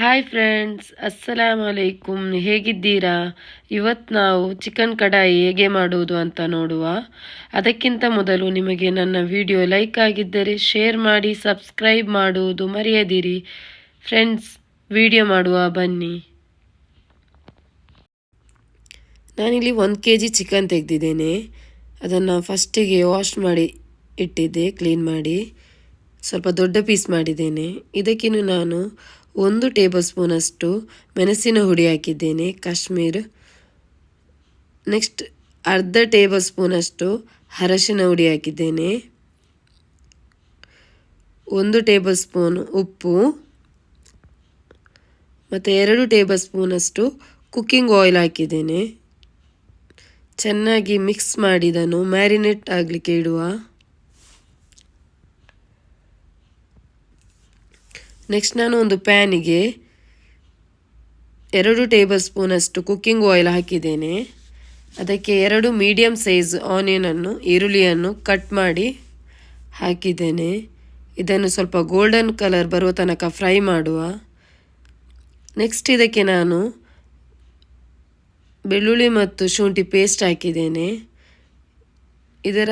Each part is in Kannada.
ಹಾಯ್ ಫ್ರೆಂಡ್ಸ್ ಅಸ್ಸಲಾಮ್ ಅಲೈಕುಮ್ ಹೇಗಿದ್ದೀರಾ? ಇವತ್ತು ನಾವು ಚಿಕನ್ ಕಡಾಯಿ ಹೇಗೆ ಮಾಡುವುದು ಅಂತ ನೋಡುವ. ಅದಕ್ಕಿಂತ ಮೊದಲು ನಿಮಗೆ ನನ್ನ ವಿಡಿಯೋ ಲೈಕ್ ಆಗಿದ್ದರೆ ಶೇರ್ ಮಾಡಿ, ಸಬ್ಸ್ಕ್ರೈಬ್ ಮಾಡುವುದು ಮರೆಯದಿರಿ. ಫ್ರೆಂಡ್ಸ್ ವಿಡಿಯೋ ಮಾಡುವ, ಬನ್ನಿ. ನಾನಿಲ್ಲಿ ಒಂದು ಕೆ ಜಿ ಚಿಕನ್ ತೆಗೆದಿದ್ದೇನೆ. ಅದನ್ನು ಫಸ್ಟಿಗೆ ವಾಶ್ ಮಾಡಿ ಇಟ್ಟಿದ್ದೆ ಕ್ಲೀನ್ ಮಾಡಿ. ಸ್ವಲ್ಪ ದೊಡ್ಡ ಪೀಸ್ ಮಾಡಿದ್ದೇನೆ. ಇದಕ್ಕಿನ್ನು ನಾನು ಒಂದು ಟೇಬಲ್ ಸ್ಪೂನಷ್ಟು ಮೆಣಸಿನ ಹುಡಿ ಹಾಕಿದ್ದೇನೆ, ಕಾಶ್ಮೀರ್. ನೆಕ್ಸ್ಟ್ ಅರ್ಧ ಟೇಬಲ್ ಸ್ಪೂನಷ್ಟು ಅರಶಿನ ಹುಡಿ ಹಾಕಿದ್ದೇನೆ. ಒಂದು ಟೇಬಲ್ ಸ್ಪೂನ್ ಉಪ್ಪು. ಮತ್ತು ಎರಡು ಟೇಬಲ್ ಸ್ಪೂನಷ್ಟು ಕುಕ್ಕಿಂಗ್ ಆಯಿಲ್ ಹಾಕಿದ್ದೇನೆ. ಚೆನ್ನಾಗಿ ಮಿಕ್ಸ್ ಮಾಡಿದನು ಮ್ಯಾರಿನೇಟ್ ಆಗಲಿಕ್ಕೆ ಇಡುವ. ನೆಕ್ಸ್ಟ್ ನಾನು ಒಂದು ಪ್ಯಾನಿಗೆ ಎರಡು ಟೇಬಲ್ ಸ್ಪೂನಷ್ಟು ಕುಕ್ಕಿಂಗ್ ಆಯಿಲ್ ಹಾಕಿದ್ದೇನೆ. ಅದಕ್ಕೆ ಎರಡು ಮೀಡಿಯಮ್ ಸೈಜ್ ಆನಿಯನನ್ನು ಈರುಳ್ಳಿಯನ್ನು ಕಟ್ ಮಾಡಿ ಹಾಕಿದ್ದೇನೆ. ಇದನ್ನು ಸ್ವಲ್ಪ ಗೋಲ್ಡನ್ ಕಲರ್ ಬರುವ ತನಕ ಫ್ರೈ ಮಾಡುವ. ನೆಕ್ಸ್ಟ್ ಇದಕ್ಕೆ ನಾನು ಬೆಳ್ಳುಳ್ಳಿ ಮತ್ತು ಶುಂಠಿ ಪೇಸ್ಟ್ ಹಾಕಿದ್ದೇನೆ. ಇದರ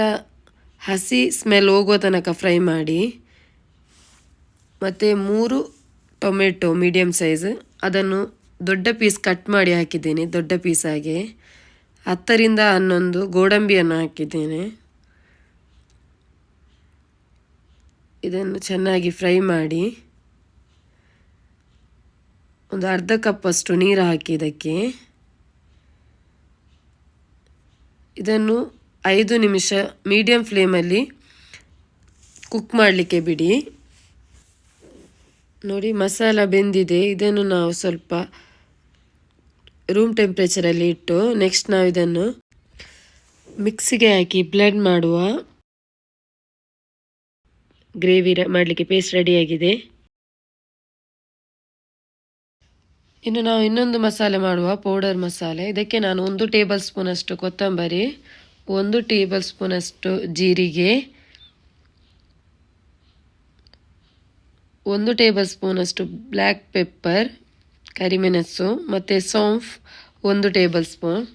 ಹಸಿ ಸ್ಮೆಲ್ ಹೋಗುವ ತನಕ ಫ್ರೈ ಮಾಡಿ. ಮತ್ತು ಮೂರು ಟೊಮೆಟೊ ಮೀಡಿಯಮ್ ಸೈಜ್. ಅದನ್ನು ದೊಡ್ಡ ಪೀಸ್ ಕಟ್ ಮಾಡಿ ಹಾಕಿದ್ದೇನೆ, ದೊಡ್ಡ ಪೀಸಾಗೆ ಹತ್ತರಿಂದ ಹನ್ನೊಂದು ಗೋಡಂಬಿಯನ್ನು ಹಾಕಿದ್ದೇನೆ. ಇದನ್ನು ಚೆನ್ನಾಗಿ ಫ್ರೈ ಮಾಡಿ ಒಂದು ಅರ್ಧ ಕಪ್ಪಷ್ಟು ನೀರು ಹಾಕಿ ಇದಕ್ಕೆ. ಇದನ್ನು ಐದು ನಿಮಿಷ ಮೀಡಿಯಮ್ ಫ್ಲೇಮಲ್ಲಿ ಕುಕ್ ಮಾಡಲಿಕ್ಕೆ ಬಿಡಿ. ನೋಡಿ, ಮಸಾಲ ಬೆಂದಿದೆ. ಇದನ್ನು ನಾವು ಸ್ವಲ್ಪ ರೂಮ್ ಟೆಂಪ್ರೇಚರಲ್ಲಿ ಇಟ್ಟು ನೆಕ್ಸ್ಟ್ ನಾವು ಇದನ್ನು ಮಿಕ್ಸಿಗೆ ಹಾಕಿ ಬ್ಲೆಂಡ್ ಮಾಡುವ ಗ್ರೇವಿ ಮಾಡಲಿಕ್ಕೆ ಪೇಸ್ಟ್ ರೆಡಿಯಾಗಿದೆ ಇನ್ನು ನಾವು ಇನ್ನೊಂದು ಮಸಾಲೆ ಮಾಡುವ ಪೌಡರ್ ಮಸಾಲೆ. ಇದಕ್ಕೆ ನಾನು ಒಂದು ಟೇಬಲ್ ಸ್ಪೂನಷ್ಟು ಕೊತ್ತಂಬರಿ, ಒಂದು ಟೇಬಲ್ ಸ್ಪೂನಷ್ಟು ಜೀರಿಗೆ ಒಂದು ಟೇಬಲ್ ಸ್ಪೂನಷ್ಟು ಬ್ಲ್ಯಾಕ್ ಪೆಪ್ಪರ್, ಕರಿಮೆಣಸು ಮತ್ತು ಸೋಂಫ್ ಒಂದು ಟೇಬಲ್ ಸ್ಪೂನ್.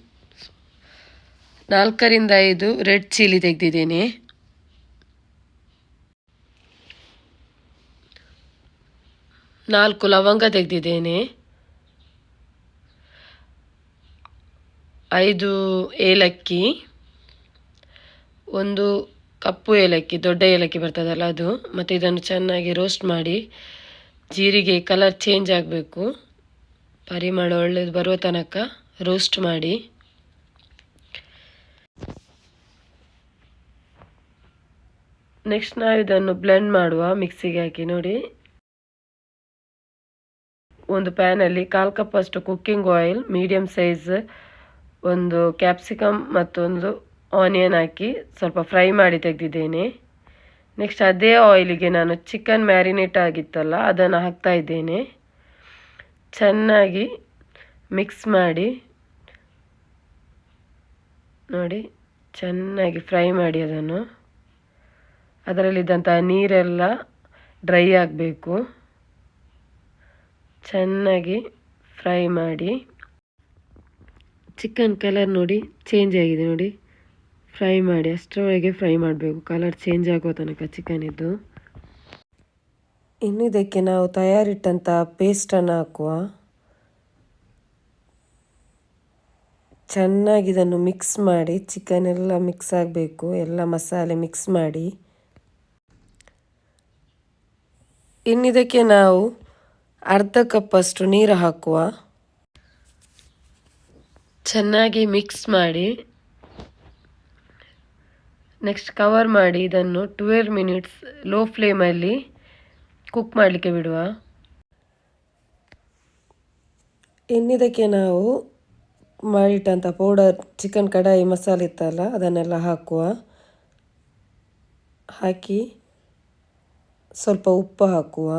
ನಾಲ್ಕರಿಂದ ಐದು ರೆಡ್ ಚಿಲ್ಲಿ ತೆಗೆದಿದ್ದೇನೆ. ನಾಲ್ಕು ಲವಂಗ ತೆಗೆದಿದ್ದೇನೆ. ಐದು ಏಲಕ್ಕಿ, ಒಂದು ಕಪ್ಪು ಏಲಕ್ಕಿ, ದೊಡ್ಡ ಏಲಕ್ಕಿ ಬರ್ತದಲ್ಲ ಅದು. ಮತ್ತು ಇದನ್ನು ಚೆನ್ನಾಗಿ ರೋಸ್ಟ್ ಮಾಡಿ, ಜೀರಿಗೆ ಕಲರ್ ಚೇಂಜ್ ಆಗಬೇಕು. ಪರಿಮಳ ಒಳ್ಳೇದು ಬರುವ ತನಕ ರೋಸ್ಟ್ ಮಾಡಿ. ನೆಕ್ಸ್ಟ್ ನಾವು ಇದನ್ನು ಬ್ಲೆಂಡ್ ಮಾಡುವ ಮಿಕ್ಸಿಗೆ ಹಾಕಿ ನೋಡಿ. ಒಂದು ಪ್ಯಾನಲ್ಲಿ ಕಾಲು ಕಪ್ಪಷ್ಟು ಕುಕ್ಕಿಂಗ್ ಆಯಿಲ್ ಮೀಡಿಯಮ್ ಸೈಜ್ ಒಂದು ಕ್ಯಾಪ್ಸಿಕಮ್ ಮತ್ತೊಂದು ಆನಿಯನ್ ಹಾಕಿ ಸ್ವಲ್ಪ ಫ್ರೈ ಮಾಡಿ ತೆಗೆದಿದ್ದೇನೆ. ನೆಕ್ಸ್ಟ್ ಅದೇ ಆಯಿಲಿಗೆ ನಾನು ಚಿಕನ್ ಮ್ಯಾರಿನೇಟ್ ಆಗಿತ್ತಲ್ಲ, ಅದನ್ನು ಹಾಕ್ತಾ ಇದ್ದೇನೆ. ಚೆನ್ನಾಗಿ ಮಿಕ್ಸ್ ಮಾಡಿ, ನೋಡಿ, ಚೆನ್ನಾಗಿ ಫ್ರೈ ಮಾಡಿ ಅದನ್ನು. ಅದರಲ್ಲಿದ್ದಂಥ ನೀರೆಲ್ಲ ಡ್ರೈ ಆಗಬೇಕು. ಚೆನ್ನಾಗಿ ಫ್ರೈ ಮಾಡಿ. ಚಿಕನ್ ಕಲರ್ ನೋಡಿ ಚೇಂಜ್ ಆಗಿದೆ ನೋಡಿ. ಫ್ರೈ ಮಾಡಿ ಅಷ್ಟರೊಳಗೆ ಫ್ರೈ ಮಾಡಬೇಕು. ಕಲರ್ ಚೇಂಜ್ ಆಗೋ ತನಕ ಚಿಕನಿದ್ದು. ಇನ್ನು ಇದಕ್ಕೆ ನಾವು ತಯಾರಿಟ್ಟಂಥ ಪೇಸ್ಟನ್ನು ಹಾಕುವ. ಚೆನ್ನಾಗಿ ಇದನ್ನು ಮಿಕ್ಸ್ ಮಾಡಿ ಚಿಕನ್ ಎಲ್ಲ ಮಿಕ್ಸ್ ಆಗಬೇಕು. ಎಲ್ಲ ಮಸಾಲೆ ಮಿಕ್ಸ್ ಮಾಡಿ. ಇನ್ನಿದಕ್ಕೆ ನಾವು ಅರ್ಧ ಕಪ್ಪಷ್ಟು ನೀರು ಹಾಕುವ. ಚೆನ್ನಾಗಿ ಮಿಕ್ಸ್ ಮಾಡಿ. ನೆಕ್ಸ್ಟ್ ಕವರ್ ಮಾಡಿ ಇದನ್ನು ಟ್ವೆಲ್ ಮಿನಿಟ್ಸ್ ಲೋ ಫ್ಲೇಮಲ್ಲಿ ಕುಕ್ ಮಾಡಲಿಕ್ಕೆ ಬಿಡುವ. ಇನ್ನಿದಕ್ಕೆ ನಾವು ಮಾಡಿಟ್ಟಂಥ ಪೌಡರ್ ಚಿಕನ್ ಕಡಾಯಿ ಮಸಾಲೆ ಇತ್ತಲ್ಲ, ಅದನ್ನೆಲ್ಲ ಹಾಕುವ. ಹಾಕಿ ಸ್ವಲ್ಪ ಉಪ್ಪು ಹಾಕುವ.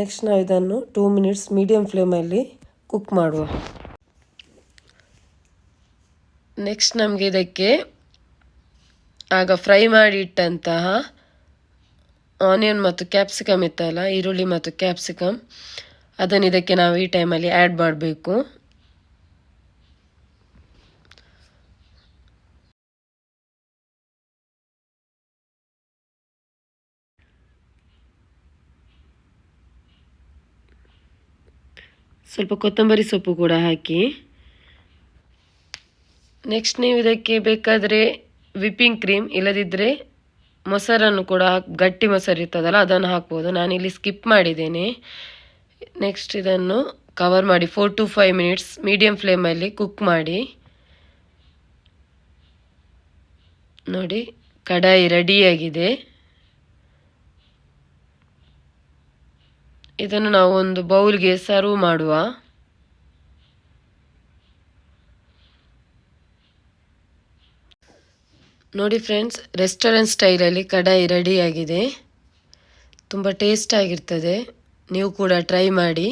ನೆಕ್ಸ್ಟ್ ನಾವು ಇದನ್ನು ಟೂ ಮಿನಿಟ್ಸ್ ಮೀಡಿಯಮ್ ಫ್ಲೇಮಲ್ಲಿ ಕುಕ್ ಮಾಡುವ. ನೆಕ್ಸ್ಟ್ ನಮಗೆ ಇದಕ್ಕೆ ಆಗ ಫ್ರೈ ಮಾಡಿ ಇಟ್ಟಂತಹ ಆನಿಯನ್ ಮತ್ತು ಕ್ಯಾಪ್ಸಿಕಮ್ ಇತ್ತಲ್ಲ, ಈರುಳ್ಳಿ ಮತ್ತು ಕ್ಯಾಪ್ಸಿಕಮ್ ಅದನ್ನು ಇದಕ್ಕೆ ನಾವು ಈ ಟೈಮಲ್ಲಿ ಆ್ಯಡ್ ಮಾಡಬೇಕು. ಸ್ವಲ್ಪ ಕೊತ್ತಂಬರಿ ಸೊಪ್ಪು ಕೂಡ ಹಾಕಿ. ನೆಕ್ಸ್ಟ್ ನೀವು ಇದಕ್ಕೆ ಬೇಕಾದರೆ ವಿಪ್ಪಿಂಗ್ ಕ್ರೀಮ್ ಇಲ್ಲದಿದ್ದರೆ ಮೊಸರನ್ನು ಕೂಡ ಹಾಕಿ, ಗಟ್ಟಿ ಮೊಸರು ಇರ್ತದಲ್ಲ ಅದನ್ನು ಹಾಕ್ಬೋದು. ಇಲ್ಲಿ ಸ್ಕಿಪ್ ಮಾಡಿದ್ದೇನೆ. ನೆಕ್ಸ್ಟ್ ಇದನ್ನು ಕವರ್ ಮಾಡಿ four to five minutes medium ಫ್ಲೇಮಲ್ಲಿ ಕುಕ್ ಮಾಡಿ. ನೋಡಿ, ಕಡಾಯಿ ರೆಡಿಯಾಗಿದೆ ಇದನ್ನು ನಾವು ಒಂದು ಬೌಲ್ಗೆ ಸರ್ವ್ ಮಾಡುವ. ನೋಡಿ ಫ್ರೆಂಡ್ಸ್ ರೆಸ್ಟೋರೆಂಟ್ ಸ್ಟೈಲಲ್ಲಿ ಕಡಾಯಿ ರೆಡಿಯಾಗಿದೆ ತುಂಬ ಟೇಸ್ಟ್ ಆಗಿರ್ತದೆ. ನೀವು ಕೂಡ ಟ್ರೈ ಮಾಡಿ.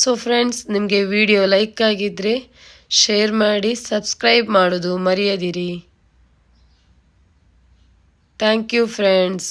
ಸೊ ಫ್ರೆಂಡ್ಸ್ ನಿಮಗೆ ವಿಡಿಯೋ ಲೈಕ್ ಆಗಿದ್ದರೆ ಶೇರ್ ಮಾಡಿ ಸಬ್ಸ್ಕ್ರೈಬ್ ಮಾಡೋದು ಮರೆಯದಿರಿ. Thank you friends